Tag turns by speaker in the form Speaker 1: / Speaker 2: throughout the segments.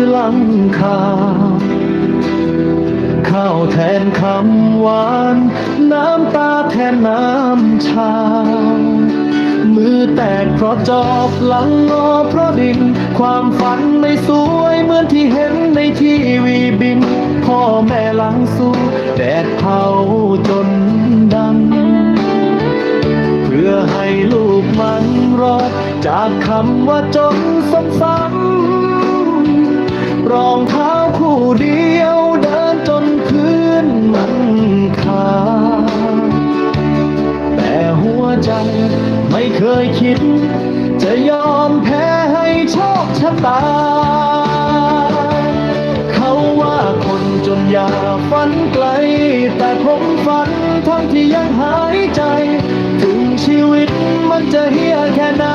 Speaker 1: คือลังคาข้าวแทนคำหวาน น้ำตาแทนน้ำชา มือแตกเพราะจอบหลังงอเพราะดิน ความฝันไม่สวยเหมือนที่เห็นในทีวีบิน พ่อแม่หลังสู้แดดเผาจนดำเพื่อให้ลูกมันรอดจากคำว่าจนซ้ำๆ รองเท้าคู่เดียวเดินจนพื้นมันขาดแต่หัวใจไม่เคยคิด จะยอมแพ้ให้โชคชะตา เขาว่าคนจนอย่าฝันไกล แต่ผมฝันทั้งที่ยังหายใจ ถึงชีวิตมันจะเฮี้ยแค่ไหน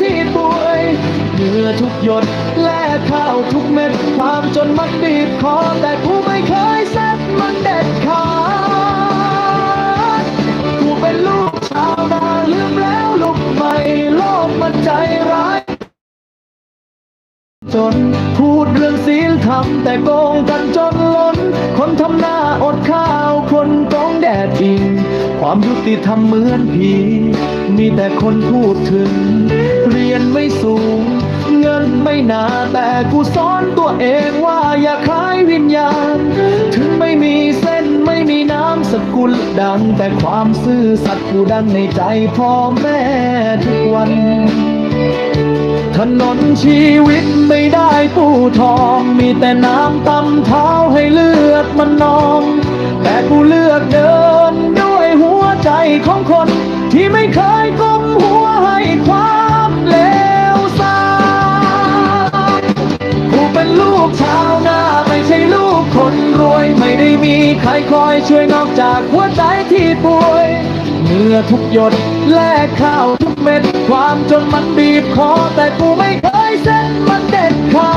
Speaker 1: ที่ป่วยเหงื่อทุกหยดแลกข้าวทุกเม็ดความจนมักบีบคอแต่กูไม่เคยเซ็ตมันเด็ดขาดกูเป็นลูกชาวนาลืมแล้วลูกใหม่โลกมันใจร้าย จนพูดเรื่องศีลธรรมแต่โกงกันจนล้น คนทำหน้าอดข้าว ความยุติธรรมเหมือนผี มีแต่คนพูดถึง เรียนไม่สูง เงินไม่หนาแต่กูสอนตัวเองว่าอย่าคล้ายวิญญาณ ถึงไม่มีเส้นไม่มีน้ำสกุลดัง แต่ความซื่อสัตย์กูดังในใจพ่อแม่ทุกวัน ถนนชีวิตไม่ได้ปูทอง มีแต่น้ำตำเท้าให้เลือดมันนอง แต่กูเลือกเดิน ของคน ที่ไม่เคยก้มหัวให้ความเลวทรามกูเป็นลูกชาวนาไม่ใช่ลูกคนรวย ไม่ได้มีใครคอยช่วยนอกจากหัวใจที่ป่วยเหงื่อทุกหยดแลกข้าวทุกเม็ด ความจนมันบีบคอแต่กูไม่เคยเส้นมันเด็ดขา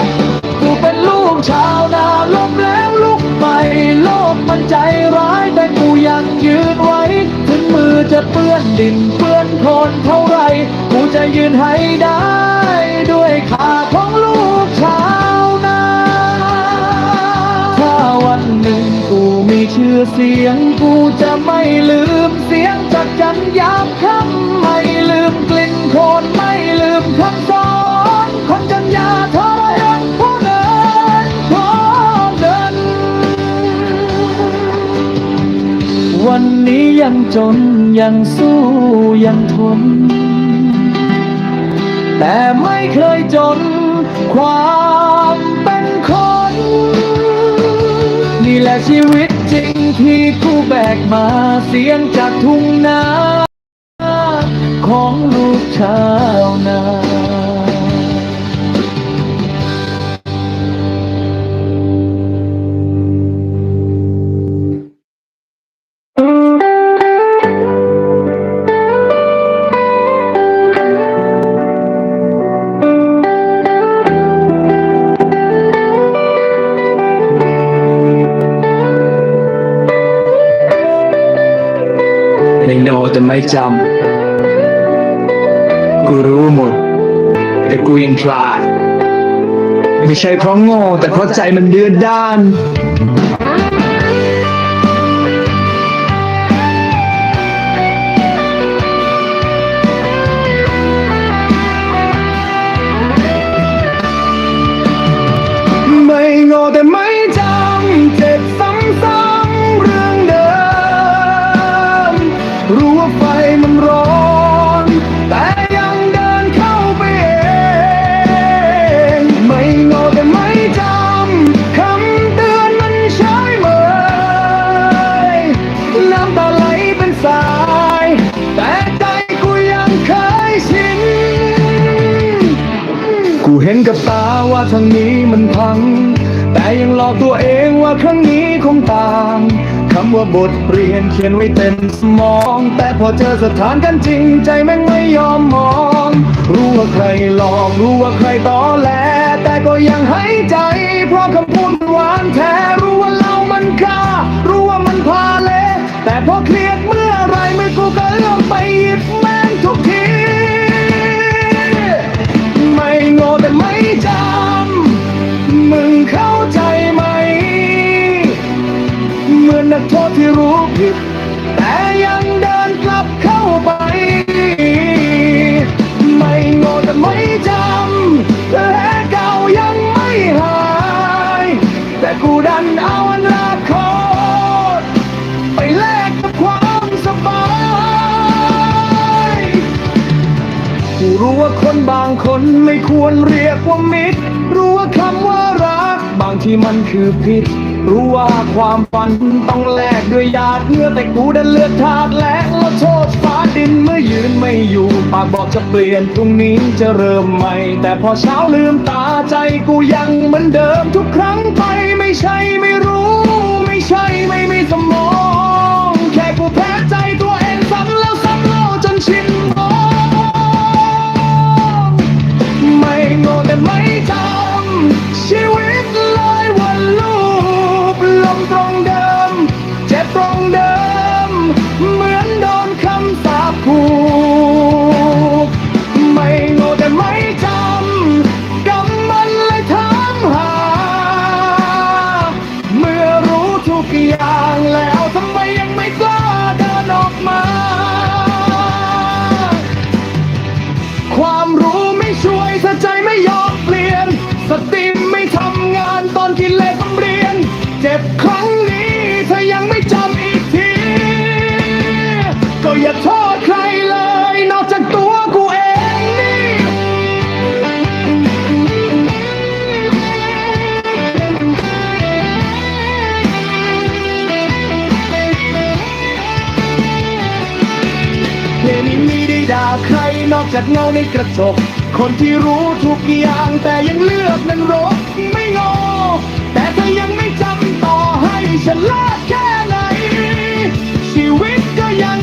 Speaker 1: ดกูเป็นลูกชาวนาล้มแล้ว ลุกใหม่โลกมันใจร้ายแต่กูยังยืนไว้ ถึงมือจะเปื้อนดินเปื้อนโคลนเท่าไร กูจะยืนให้ได้ ด้วยขาของลูกชาวนาถ้าวันหนึ่งกูมีชื่อเสียง กูจะไม่ลืมเสียงจากจันยามค่ำไม่ลืมกลิ่นโคลน วันนี้ยังจนยังสู้ยังทน แต่ไม่เคยจนความเป็นคน นี่แหละชีวิตจริงที่กูแบกมาเสียงจากทุ่งนาของลูกชาวนา
Speaker 2: ไม่จำกูรู้หมด แต่กูยังพลาด ไม่ใช่เพราะโง่แต่เพราะใจมันเดือดด้าน เห็นกับตาว่าทางนี้มันพัง แต่ยังหลอกตัวเองว่าครั้งนี้คงต่างคำว่าบทเรียนเขียนไว้เต็มสมอง แต่พอเจอสถานกันจริง ใจแม่งไม่ยอมมอง รู้ว่าใครหลอกรู้ว่าใครตอแหลแต่ก็ยังให้ใจ เพราะคำพูดมันหวานแท้รู้ว่าเรามันค่ารู้ว่ามันพาเละแต่พอเครียดเมื่อไร ผิด แต่ยังเดินกลับเข้าไป ไม่โง่แต่ไม่จำแผลเก่ายังไม่หาย แต่กูดันเอาอนาคตไปแลกกับความสบายกูรู้ว่าคนบางคนไม่ควรเรียกว่ามิตร รู้ว่าคำว่ารัก บางที่มันคือพิษ รู้ว่าความฝันต้องแลกด้วยหยาดเหงื่อแต่กูดันเลือดทาดแลกแล้วโทษฟ้าดินเมื่อยืนไม่อยู่ปากบอกจะเปลี่ยนพรุ่งนี้จะเริ่มใหม่ แต่พอเช้าลืมตาใจกูยังเหมือนเดิมทุกครั้งไปไม่ใช่ไม่รู้ ไม่ใช่ไม่มีสมอง จากเงาในกระจก คนที่รู้ทุกอย่างแต่ยังเลือกนั้นรกไม่งอ แต่ถ้ายังไม่จำต่อให้ฉลาดแค่ไหน ชีวิตก็ยัง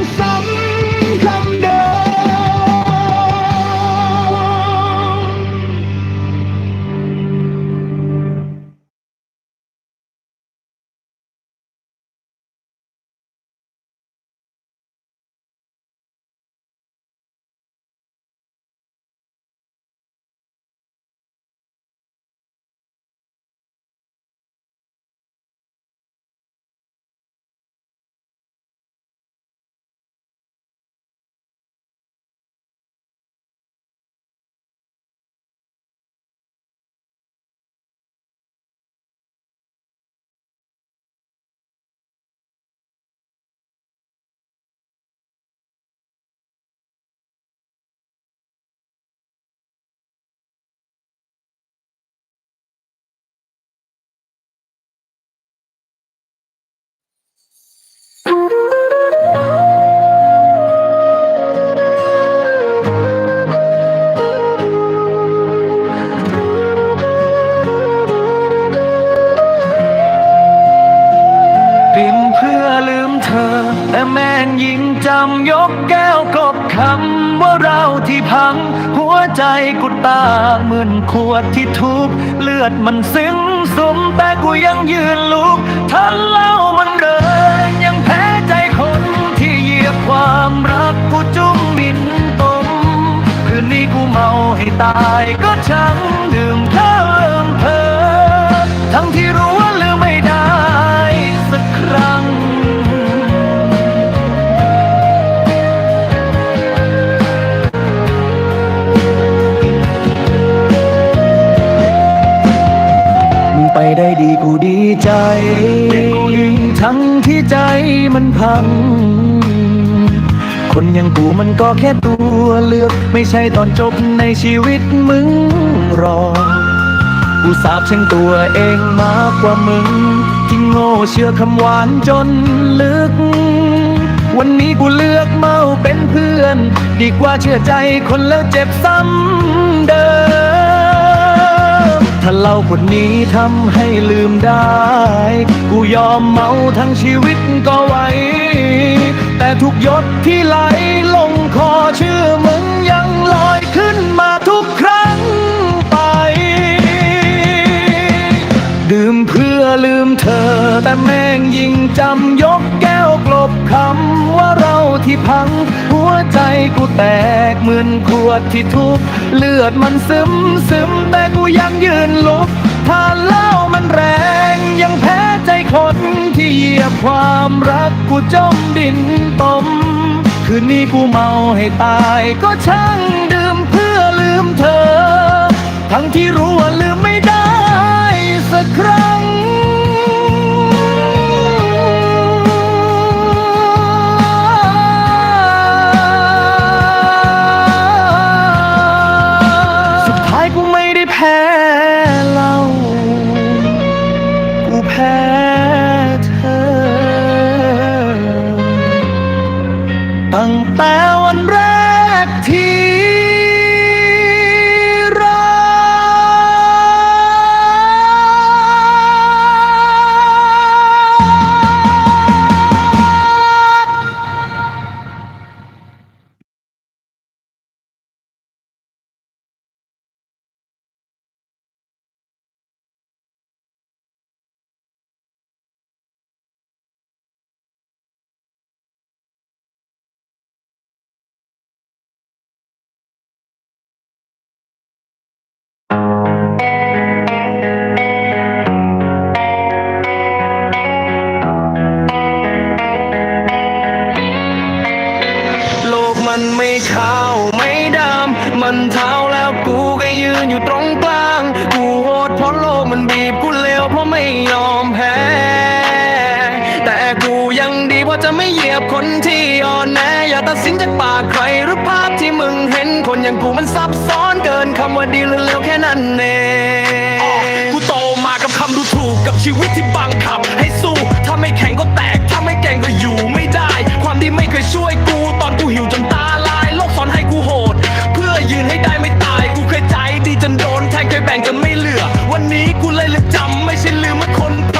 Speaker 1: ยิงจำยกแก้วกบคำว่าเราที่พัง หัวใจกูตาเหมือนขวดที่ทุบเลือดมันซึ้งสมแต่กูยังยืนลุกทันเล่ามันเดินยังแพ้ใจคนที่เหยียบความรักกูจุ้มมินตมคืนนี้กูเมาให้ตายก็ช่างดื่มเพิ่มเพอ กูดีใจ ทั้งที่ใจมันพัง คนอย่างกูมันก็แค่ตัวเลือก ไม่ใช่ตอนจบในชีวิตมึงรอ กูสาบแช่งตัวเองมากกว่ามึง ที่โง่เชื่อคำหวานจนลึก วันนี้กูเลือกเมาเป็นเพื่อน ดีกว่าเชื่อใจคนแล้วเจ็บซ้ำเดิม ถ้าเล่าบทนี้ทำให้ลืมได้ กูยอมเมาทั้งชีวิตก็ไหว แต่ทุกยศที่ไหลลงคอชื่อมึงยังลอยขึ้นมาทุกครั้งไป ดื่มเพื่อลืมเธอ แต่แม่งยิ่งจำยกแก้วกลบคำว่าเราที่พัง ใจกูแตกเหมือนขวดที่ทุบเลือดมันซึมซึมแต่กูยังยืนลุกถ้าเล่ามันแรงยังแพ้ใจคนที่เหยียบความรักกูจมดินตมคืนนี้กูเมาให้ตายก็ช่างดื่มเพื่อลืมเธอ ทั้งที่รู้ว่าลืม ไม่ยอมแพ้ แต่กูยังดีเพราะจะไม่เหยียบคนที่อ่อนแออย่าตัดสินจากปากใครหรือภาพที่มึงเห็นคนอย่างกูมันซับซ้อนเกินคำว่าดีหรืเลวแค่นั้นเอง
Speaker 3: กูโตมากับคำดูถูกกับชีวิตที่บังคับ ให้สู้ ถ้าไม่แข็งก็แตก ถ้าไม่แก่งก็
Speaker 1: อยู่ไม่ได้
Speaker 3: ความดีไม่เคย
Speaker 1: ช่วยกู Kunden.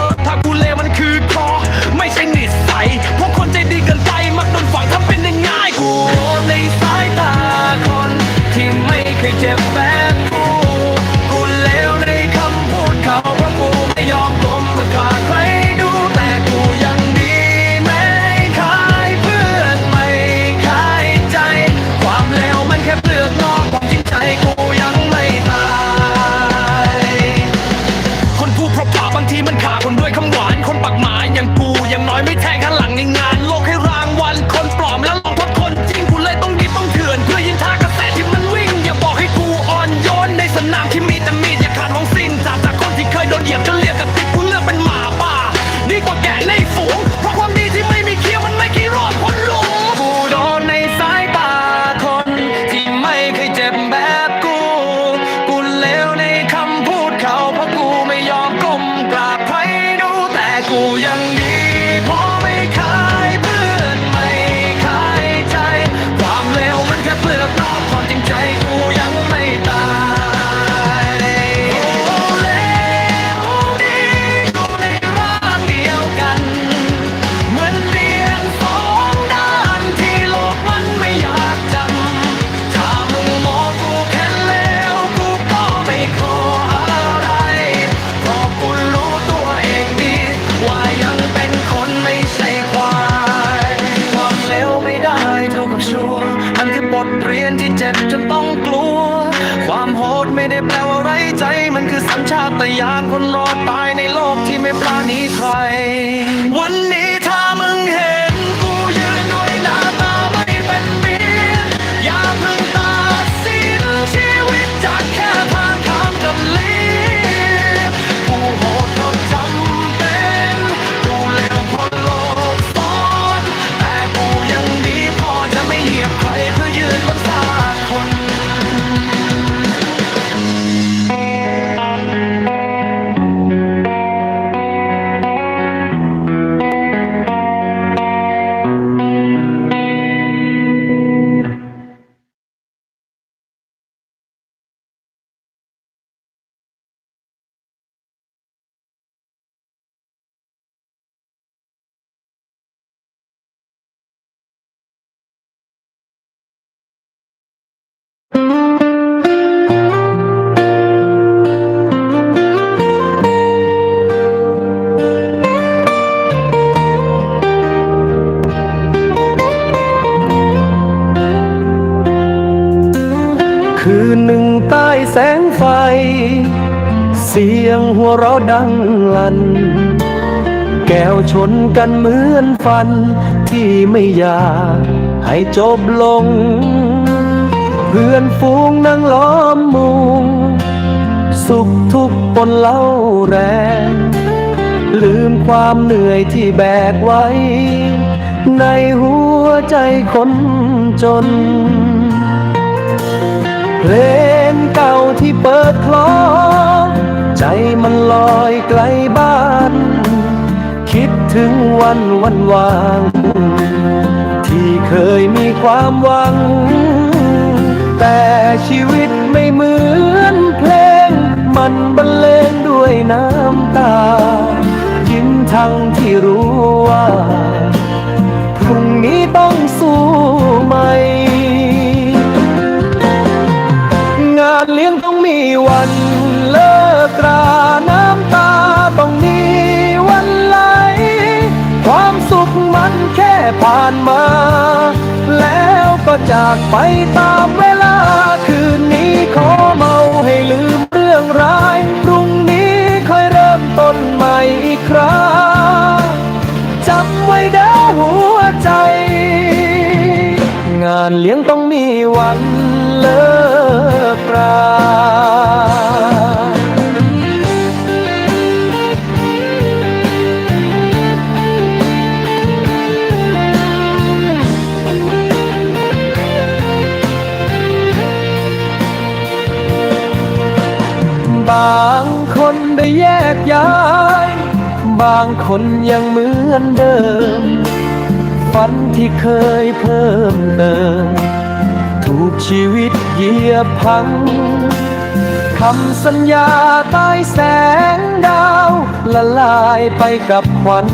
Speaker 1: หัวเราะดังลั่นแก้วชนกันเหมือนฟัน ที่ไม่อยากให้จบลง เพื่อนฝูงนั่งล้อมมุง สุขทุกข์ปนเล่าแรง ลืมความเหนื่อยที่แบกไว้ ในหัวใจคนจนเพลงเก่าที่เปิดคลอ ใจมันลอยไกลบ้าน คิดถึงวันวันวาง ที่เคยมีความหวัง แต่ชีวิตไม่เหมือนเพลง มันบรรเลงด้วยน้ำตา ยิ้มทั้งที่รู้ว่าานมา แล้วก็จากไปตาม ย้าย บางคนยังเหมือนเดิม ฝันที่เคยเพิ่มเติม ถูกชีวิตเหยียบพังคำสัญญาใต้แสงดาว ละลายไปกับควัน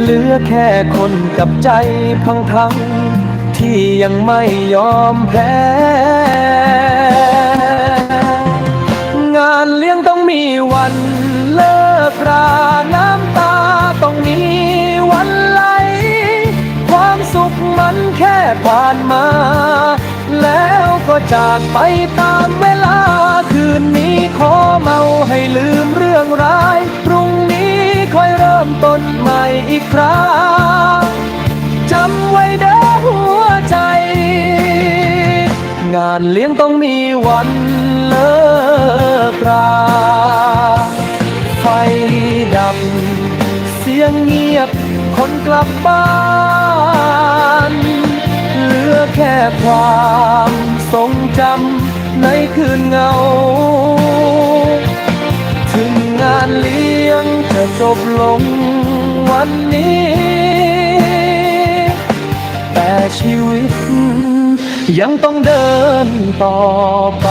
Speaker 1: เหลือแค่คนกับใจพังทั้งที่ยังไม่ยอมแพ้ น้ำตาต้องมีวันไหล ความสุขมันแค่ผ่านมา แล้วก็จากไปตามเวลา คืนนี้ขอเมาให้ลืมเรื่องร้าย พรุ่งนี้ค่อยเริ่มต้นใหม่อีกครั้งจำไว้เด้อหัวใจ งานเลี้ยงต้องมีวันเลิกรา ไฟดับ เสียงเงียบคนกลับบ้านเหลือแค่ความทรงจำในคืนเงา ถึงงานเลี้ยงจะจบลงวันนี้ แต่ชีวิตยังต้องเดินต่อไป